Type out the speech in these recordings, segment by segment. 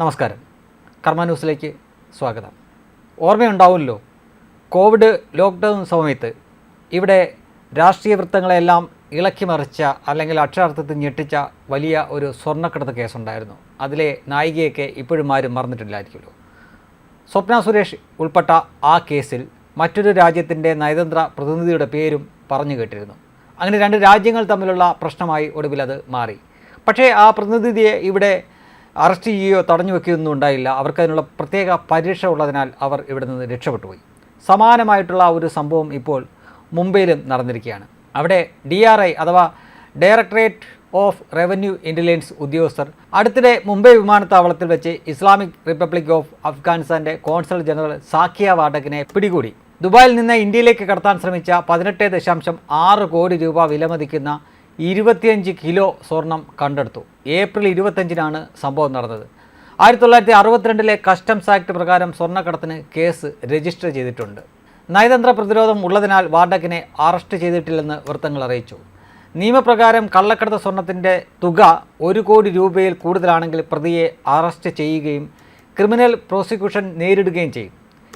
നമസ്കാരം. കർമ്മ ന്യൂസിലേക്ക് സ്വാഗതം. ഓർമ്മയുണ്ടാവുമല്ലോ കോവിഡ് ലോക്ക്ഡൗൺ സമയത്ത് ഇവിടെ രാഷ്ട്രീയ വൃത്തങ്ങളെല്ലാം ഇളക്കിമറിച്ച അല്ലെങ്കിൽ അക്ഷരാർത്ഥത്തിൽ ഞെട്ടിച്ച വലിയ ഒരു സ്വർണക്കടത്ത് കേസുണ്ടായിരുന്നു. അതിലെ നായികയൊക്കെ ഇപ്പോഴും ആരും മറന്നിട്ടില്ലായിരിക്കുമല്ലോ. സ്വപ്ന സുരേഷ് ഉൾപ്പെട്ട ആ കേസിൽ മറ്റൊരു രാജ്യത്തിന്റെ നയതന്ത്ര പ്രതിനിധിയുടെ പേരും പറഞ്ഞു കേട്ടിരുന്നു. അങ്ങനെ രണ്ട് രാജ്യങ്ങൾ തമ്മിലുള്ള പ്രശ്നമായി ഒടുവിൽ അത് മാറി. പക്ഷേ ആ പ്രതിനിധിയെ ഇവിടെ അറസ്റ്റ് ചെയ്യുകയോ തടഞ്ഞു വെക്കുകയൊന്നും ഉണ്ടായില്ല. അവർക്കതിനുള്ള പ്രത്യേക പരീക്ഷ ഉള്ളതിനാൽ അവർ ഇവിടെ നിന്ന് രക്ഷപ്പെട്ടുപോയി. സമാനമായിട്ടുള്ള ഒരു സംഭവം ഇപ്പോൾ മുംബൈയിലും നടന്നിരിക്കുകയാണ്. അവിടെ ഡി ആർ ഐ അഥവാ ഡയറക്ടറേറ്റ് ഓഫ് റവന്യൂ ഇന്റലിജൻസ് ഉദ്യോഗസ്ഥർ അടുത്തിടെ മുംബൈ വിമാനത്താവളത്തിൽ വെച്ച് ഇസ്ലാമിക് റിപ്പബ്ലിക് ഓഫ് അഫ്ഗാനിസ്ഥാന്റെ കോൺസൽ ജനറൽ സാഖിയ വാഡക്കിനെ പിടികൂടി. ദുബായിൽ നിന്ന് ഇന്ത്യയിലേക്ക് കടത്താൻ ശ്രമിച്ച പതിനെട്ട് ദശാംശം ആറ് കോടി രൂപ വിലമതിക്കുന്ന ഇരുപത്തിയഞ്ച് കിലോ സ്വർണം കണ്ടെടുത്തു. ഏപ്രിൽ ഇരുപത്തഞ്ചിനാണ് സംഭവം നടന്നത്. ആയിരത്തി തൊള്ളായിരത്തി അറുപത്തിരണ്ടിലെ കസ്റ്റംസ് ആക്ട് പ്രകാരം സ്വർണക്കടത്തിന് കേസ് രജിസ്റ്റർ ചെയ്തിട്ടുണ്ട്. നയതന്ത്ര പ്രതിരോധം ഉള്ളതിനാൽ വാർഡക്കിനെ അറസ്റ്റ് ചെയ്തിട്ടില്ലെന്ന് വൃത്തങ്ങൾ അറിയിച്ചു. നിയമപ്രകാരം കള്ളക്കടത്ത് സ്വർണത്തിന്റെ തുക ഒരു കോടി രൂപയിൽ കൂടുതലാണെങ്കിൽ പ്രതിയെ അറസ്റ്റ് ചെയ്യുകയും ക്രിമിനൽ പ്രോസിക്യൂഷൻ നേരിടുകയും ചെയ്യും.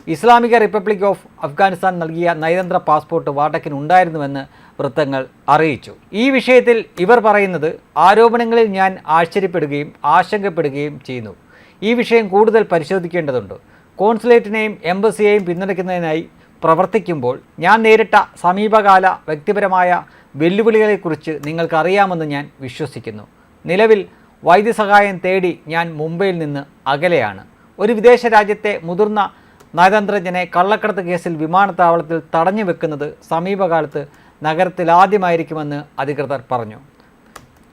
ഇസ്ലാമിക റിപ്പബ്ലിക് ഓഫ് അഫ്ഗാനിസ്ഥാൻ നൽകിയ നയതന്ത്ര പാസ്പോർട്ട് വാട്ടക്കിന് ഉണ്ടായിരുന്നുവെന്ന് വൃത്തങ്ങൾ അറിയിച്ചു. ഈ വിഷയത്തിൽ ഇവർ പറയുന്നത് ആരോപണങ്ങളിൽ ഞാൻ ആശ്ചര്യപ്പെടുകയും ആശങ്കപ്പെടുകയും ചെയ്യുന്നു. ഈ വിഷയം കൂടുതൽ പരിശോധിക്കേണ്ടതുണ്ട്. കോൺസുലേറ്റിനെയും എംബസിയെയും പിന്തുണയ്ക്കുന്നതിനായി പ്രവർത്തിക്കുമ്പോൾ ഞാൻ നേരിട്ട സമീപകാല വ്യക്തിപരമായ വെല്ലുവിളികളെക്കുറിച്ച് നിങ്ങൾക്കറിയാമെന്ന് ഞാൻ വിശ്വസിക്കുന്നു. നിലവിൽ വൈദ്യസഹായം തേടി ഞാൻ മുംബൈയിൽ നിന്ന് അകലെയാണ്. ഒരു വിദേശ രാജ്യത്തെ മുതിർന്ന നയതന്ത്രജ്ഞനെ കള്ളക്കടത്ത് കേസിൽ വിമാനത്താവളത്തിൽ തടഞ്ഞു വെക്കുന്നത് സമീപകാലത്ത് നഗരത്തിൽ ആദ്യമായിരിക്കുമെന്ന് അധികൃതർ പറഞ്ഞു.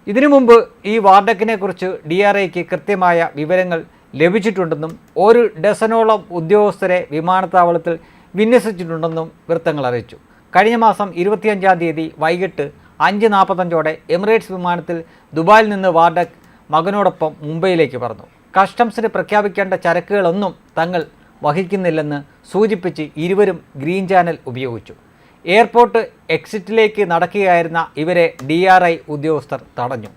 ഇതിനു മുമ്പ് ഈ വാർഡക്കിനെക്കുറിച്ച് ഡി ആർ ഐക്ക് കൃത്യമായ വിവരങ്ങൾ ലഭിച്ചിട്ടുണ്ടെന്നും ഒരു ഡസനോളം ഉദ്യോഗസ്ഥരെ വിമാനത്താവളത്തിൽ വിന്യസിച്ചിട്ടുണ്ടെന്നും വൃത്തങ്ങൾ അറിയിച്ചു. കഴിഞ്ഞ മാസം ഇരുപത്തിയഞ്ചാം തീയതി വൈകിട്ട് അഞ്ച് നാൽപ്പത്തഞ്ചോടെ എമിറേറ്റ്സ് വിമാനത്തിൽ ദുബായിൽ നിന്ന് വാർഡക് മകനോടൊപ്പം മുംബൈയിലേക്ക് പറഞ്ഞു കസ്റ്റംസിന് പ്രഖ്യാപിക്കേണ്ട ചരക്കുകളൊന്നും തങ്ങൾ വഹിക്കുന്നില്ലെന്ന് സൂചിപ്പിച്ച് ഇരുവരും ഗ്രീൻ ചാനൽ ഉപയോഗിച്ചു. എയർപോർട്ട് എക്സിറ്റിലേക്ക് നടക്കുകയായിരുന്ന ഇവരെ ഡി ആർ ഐ ഉദ്യോഗസ്ഥർ തടഞ്ഞു.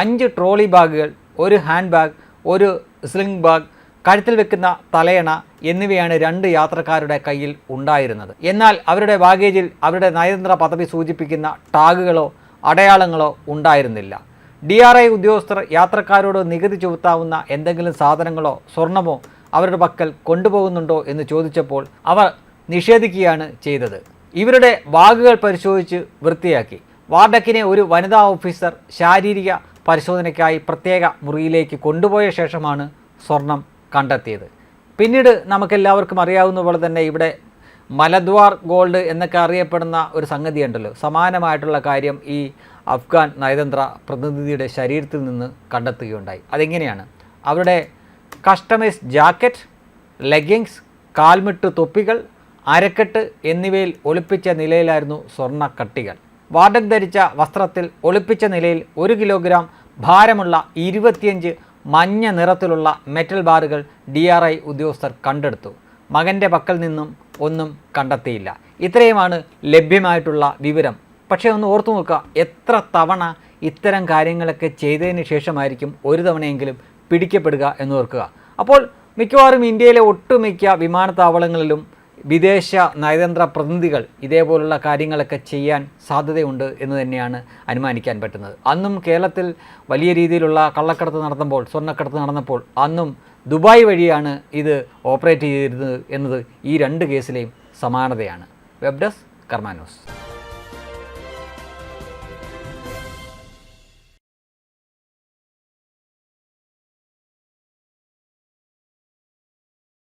അഞ്ച് ട്രോളി ബാഗുകൾ ഒരു ഹാൻഡ് ബാഗ് ഒരു സ്ലിംഗ് ബാഗ് കഴുത്തിൽ വെക്കുന്ന തലയണ എന്നിവയാണ് രണ്ട് യാത്രക്കാരുടെ കയ്യിൽ ഉണ്ടായിരുന്നത്. എന്നാൽ അവരുടെ ബാഗേജിൽ അവരുടെ നയതന്ത്ര പദവി സൂചിപ്പിക്കുന്ന ടാഗുകളോ അടയാളങ്ങളോ ഉണ്ടായിരുന്നില്ല. ഡി ആർ ഐ ഉദ്യോഗസ്ഥർ യാത്രക്കാരോട് നികുതി ചുമത്താവുന്ന എന്തെങ്കിലും സാധനങ്ങളോ സ്വർണമോ അവരുടെ പക്കൽ കൊണ്ടുപോകുന്നുണ്ടോ എന്ന് ചോദിച്ചപ്പോൾ അവർ നിഷേധിക്കുകയാണ് ചെയ്തത്. ഇവരുടെ ബാഗുകൾ പരിശോധിച്ച് വൃത്തിയാക്കി. വാർഡക്കിനെ ഒരു വനിതാ ഓഫീസർ ശാരീരിക പരിശോധനയ്ക്കായി പ്രത്യേക മുറിയിലേക്ക് കൊണ്ടുപോയ ശേഷമാണ് സ്വർണം കണ്ടെത്തിയത്. പിന്നീട് നമുക്കെല്ലാവർക്കും അറിയാവുന്ന പോലെ തന്നെ ഇവിടെ മലദ്വാർ ഗോൾഡ് എന്നൊക്കെ അറിയപ്പെടുന്ന ഒരു സംഗതിയുണ്ടല്ലോ. സമാനമായിട്ടുള്ള കാര്യം ഈ അഫ്ഗാൻ നയതന്ത്ര പ്രതിനിധിയുടെ ശരീരത്തിൽ നിന്ന് കണ്ടെത്തുകയുണ്ടായി. അതെങ്ങനെയാണ്? അവരുടെ കസ്റ്റമൈസ് ജാക്കറ്റ് ലെഗിങ്സ് കാൽമിട്ട് തൊപ്പികൾ അരക്കെട്ട് എന്നിവയിൽ ഒളിപ്പിച്ച നിലയിലായിരുന്നു സ്വർണ കട്ടികൾ വാർഡക് ധരിച്ച വസ്ത്രത്തിൽ ഒളിപ്പിച്ച നിലയിൽ ഒരു കിലോഗ്രാം ഭാരമുള്ള ഇരുപത്തിയഞ്ച് മഞ്ഞ നിറത്തിലുള്ള മെറ്റൽ ബാറുകൾ ഡി ആർ ഐ ഉദ്യോഗസ്ഥർ കണ്ടെടുത്തു. മകന്റെ പക്കൽ നിന്നും ഒന്നും കണ്ടെത്തിയില്ല. ഇത്രയുമാണ് ലഭ്യമായിട്ടുള്ള വിവരം. പക്ഷേ ഒന്ന് ഓർത്തു നോക്കുക എത്ര തവണ ഇത്തരം കാര്യങ്ങളൊക്കെ ചെയ്തതിന് ശേഷമായിരിക്കും ഒരു തവണയെങ്കിലും പിടിക്കപ്പെടുക എന്ന് ഓർക്കുക. അപ്പോൾ മിക്കവാറും ഇന്ത്യയിലെ ഒട്ടുമിക്ക വിമാനത്താവളങ്ങളിലും വിദേശ നയതന്ത്ര പ്രതിനിധികൾ ഇതേപോലുള്ള കാര്യങ്ങളൊക്കെ ചെയ്യാൻ സാധ്യതയുണ്ട് എന്ന് തന്നെയാണ് അനുമാനിക്കാൻ പറ്റുന്നത്. അന്നും കേരളത്തിൽ വലിയ രീതിയിലുള്ള കള്ളക്കടത്ത് നടന്നപ്പോൾ സ്വർണക്കടത്ത് നടന്നപ്പോൾ അന്നും ദുബായ് വഴിയാണ് ഇത് ഓപ്പറേറ്റ് ചെയ്തിരുന്നത് എന്നത് ഈ രണ്ട് കേസിലെയും സമാനതയാണ്. Web desk കർമാനോസ്